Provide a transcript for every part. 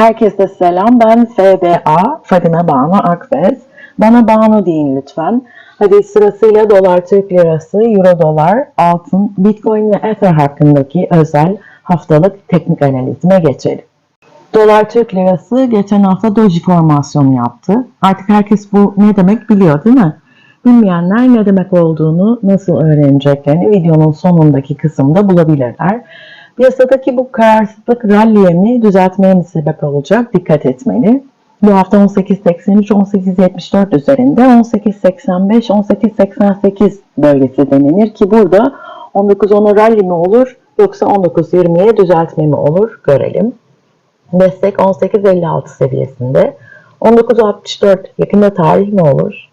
Herkese selam. Ben FBA, Fadime Banu Akbez. Bana Banu deyin lütfen. Hadi sırasıyla dolar, Türk lirası, euro dolar, altın, bitcoin ve ether hakkındaki özel haftalık teknik analizime geçelim. Dolar Türk lirası geçen hafta doji formasyonu yaptı. Artık herkes bu ne demek biliyor değil mi? Bilmeyenler ne demek olduğunu nasıl öğreneceklerini videonun sonundaki kısımda bulabilirler. Piyasadaki bu kararsızlık ralliye mi düzeltmeye mi sebep olacak dikkat etmeli. Bu hafta 18.83, 18.74 üzerinde 18.85, 18.88 bölgesi denilir ki burada 19.10'a rally mi olur yoksa 19.20'ye düzeltme mi olur görelim. Destek 18.56 seviyesinde. 19.64 yakında tarih mi olur?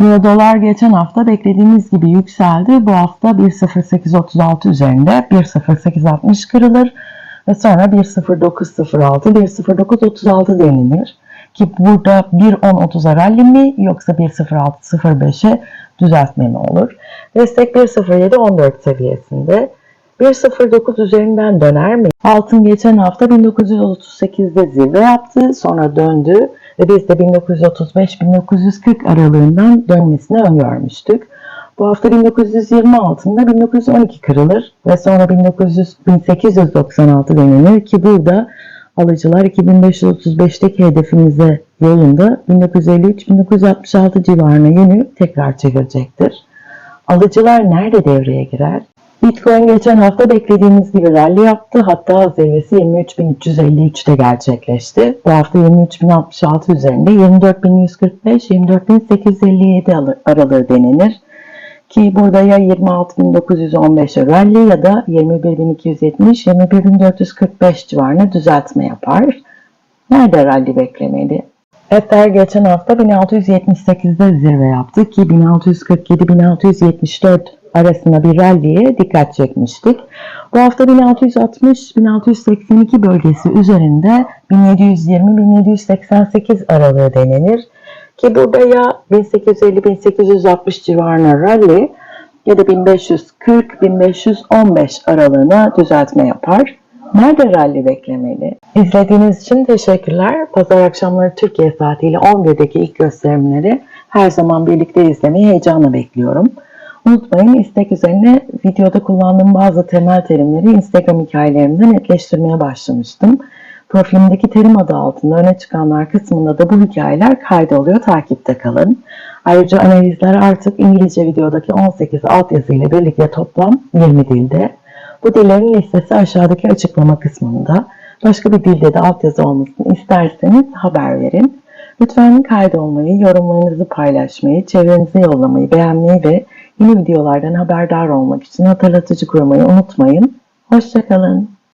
Euro dolar geçen hafta beklediğimiz gibi yükseldi. Bu hafta 1.0836 üzerinde 1.0860 kırılır ve sonra 1.0906, 1.0936 denilir. Ki burada 1.10.30'a rally mi yoksa 1.0605'e düzeltme mi olur? Destek 1.0714 seviyesinde. 1.09 üzerinden döner mi? Altın geçen hafta 1938'de zirve yaptı, sonra döndü ve biz de 1935-1940 aralığından dönmesini öngörmüştük. Bu hafta 1920 altında 1912 kırılır ve sonra 1900, 1896 denilir ki burada alıcılar 2535'teki hedefimize yolunda 1953-1966 civarına yönü tekrar çevirecektir. Alıcılar nerede devreye girer? Bitcoin geçen hafta beklediğimiz gibi rally yaptı. Hatta zirvesi 23.353'te gerçekleşti. Bu hafta 23.066 üzerinde 24.145-24.857 aralığı denenir. Ki burada ya 26.915'e rally ya da 21.270-21.445 civarına düzeltme yapar. Nerede rally beklemeli? Ether geçen hafta 1678'de zirve yaptı ki 1647-1674 arasında bir rally'ye dikkat çekmiştik. Bu hafta 1660-1682 bölgesi üzerinde 1720-1788 aralığı denenir. Ki burada ya 1850-1860 civarına rally ya da 1540-1515 aralığına düzeltme yapar. Nerede rally beklemeli? İzlediğiniz için teşekkürler. Pazar akşamları Türkiye saatiyle 11'deki ilk gösterimleri her zaman birlikte izlemeyi heyecanla bekliyorum. Unutmayın istek üzerine videoda kullandığım bazı temel terimleri Instagram hikayelerimde netleştirmeye başlamıştım. Profilimdeki terim adı altında öne çıkanlar kısmında da bu hikayeler kaydoluyor. Takipte kalın. Ayrıca analizler artık İngilizce videodaki 18 altyazı ile birlikte toplam 20 dilde. Bu dillerin listesi aşağıdaki açıklama kısmında. Başka bir dilde de altyazı olmasını isterseniz haber verin. Lütfen kaydolmayı, yorumlarınızı paylaşmayı, çevrenize yollamayı, beğenmeyi ve yeni videolardan haberdar olmak için hatırlatıcı kurmayı unutmayın. Hoşçakalın.